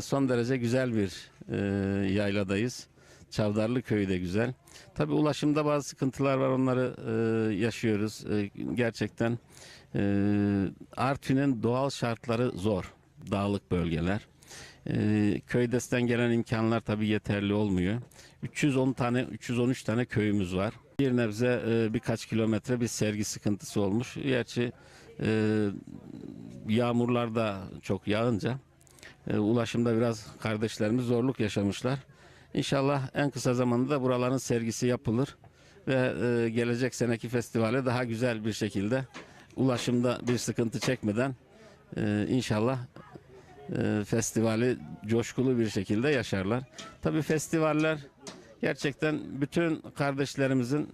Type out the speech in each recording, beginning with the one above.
Son derece güzel bir e, yayladayız. Çavdarlı köyü de güzel. Tabii ulaşımda bazı sıkıntılar var onları e, yaşıyoruz. E, gerçekten e, Artvin'in doğal şartları zor. Dağlık bölgeler. E, köydesten gelen imkanlar tabii yeterli olmuyor. 310 tane 313 tane köyümüz var. Bir nebze e, birkaç kilometre bir sergi sıkıntısı olmuş. Gerçi e, yağmurlar da çok yağınca e, ulaşımda biraz kardeşlerimiz zorluk yaşamışlar. İnşallah en kısa zamanda da buraların sergisi yapılır ve e, gelecek seneki festivale daha güzel bir şekilde ulaşımda bir sıkıntı çekmeden e, inşallah e, festivali coşkulu bir şekilde yaşarlar. Tabii festivaller gerçekten bütün kardeşlerimizin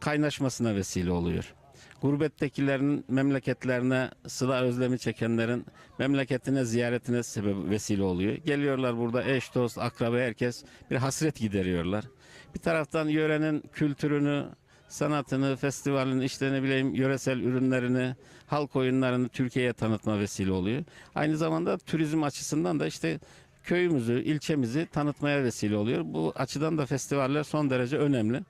kaynaşmasına vesile oluyor. Gurbettekilerin memleketlerine sıla özlemi çekenlerin memleketine ziyaretine sebep vesile oluyor. Geliyorlar burada eş dost akraba herkes bir hasret gideriyorlar. Bir taraftan yörenin kültürünü sanatını, festivalin işte ne bileyim yöresel ürünlerini, halk oyunlarını Türkiye'ye tanıtma vesile oluyor. Aynı zamanda turizm açısından da işte köyümüzü, ilçemizi tanıtmaya vesile oluyor. Bu açıdan da festivaller son derece önemli.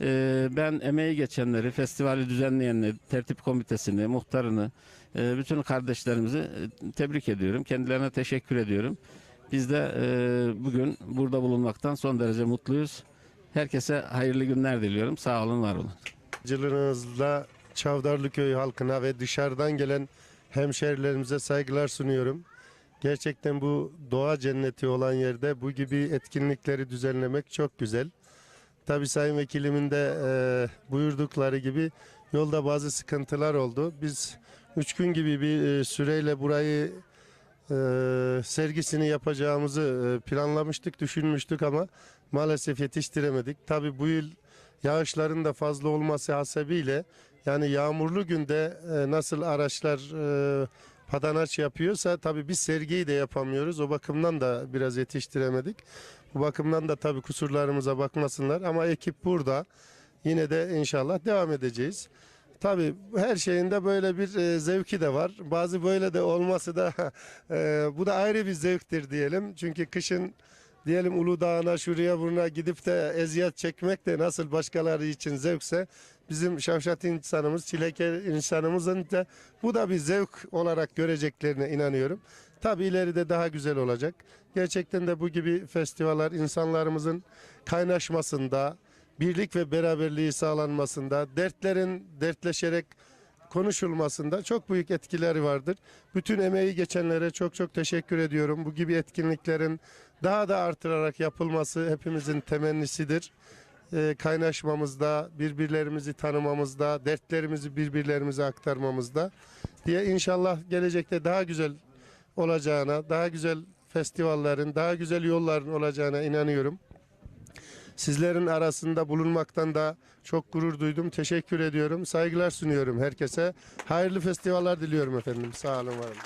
Ee, ben emeği geçenleri, festivali düzenleyenleri, tertip komitesini, muhtarını, e, bütün kardeşlerimizi e, tebrik ediyorum. Kendilerine teşekkür ediyorum. Biz de e, bugün burada bulunmaktan son derece mutluyuz. Herkese hayırlı günler diliyorum. Sağ olun, var olun. Aracılığınızla Çavdarlı Köy halkına ve dışarıdan gelen hemşerilerimize saygılar sunuyorum. Gerçekten bu doğa cenneti olan yerde bu gibi etkinlikleri düzenlemek çok güzel. Tabi Sayın Vekilimin de e, buyurdukları gibi yolda bazı sıkıntılar oldu. Biz üç gün gibi bir e, süreyle burayı e, sergisini yapacağımızı e, planlamıştık, düşünmüştük ama maalesef yetiştiremedik. Tabi bu yıl yağışların da fazla olması hasebiyle yani yağmurlu günde e, nasıl araçlar e, padanaç yapıyorsa tabii biz sergiyi de yapamıyoruz. O bakımdan da biraz yetiştiremedik. Bu bakımdan da tabii kusurlarımıza bakmasınlar ama ekip burada. Yine de inşallah devam edeceğiz. Tabii her şeyinde böyle bir e, zevki de var. Bazı böyle de olması da e, bu da ayrı bir zevktir diyelim. Çünkü kışın diyelim Uludağ'ına şuraya buruna gidip de eziyet çekmek de nasıl başkaları için zevkse bizim şavşat insanımız, çileke insanımızın da bu da bir zevk olarak göreceklerine inanıyorum. Tabii ileride daha güzel olacak. Gerçekten de bu gibi festivaller insanlarımızın kaynaşmasında, birlik ve beraberliği sağlanmasında, dertlerin dertleşerek konuşulmasında çok büyük etkileri vardır. Bütün emeği geçenlere çok çok teşekkür ediyorum. Bu gibi etkinliklerin daha da artırarak yapılması hepimizin temennisidir. Ee, kaynaşmamızda, birbirlerimizi tanımamızda, dertlerimizi birbirlerimize aktarmamızda diye inşallah gelecekte daha güzel olacağına, daha güzel festivallerin, daha güzel yolların olacağına inanıyorum. Sizlerin arasında bulunmaktan da çok gurur duydum. Teşekkür ediyorum. Saygılar sunuyorum herkese. Hayırlı festivaller diliyorum efendim. Sağ olun var olun.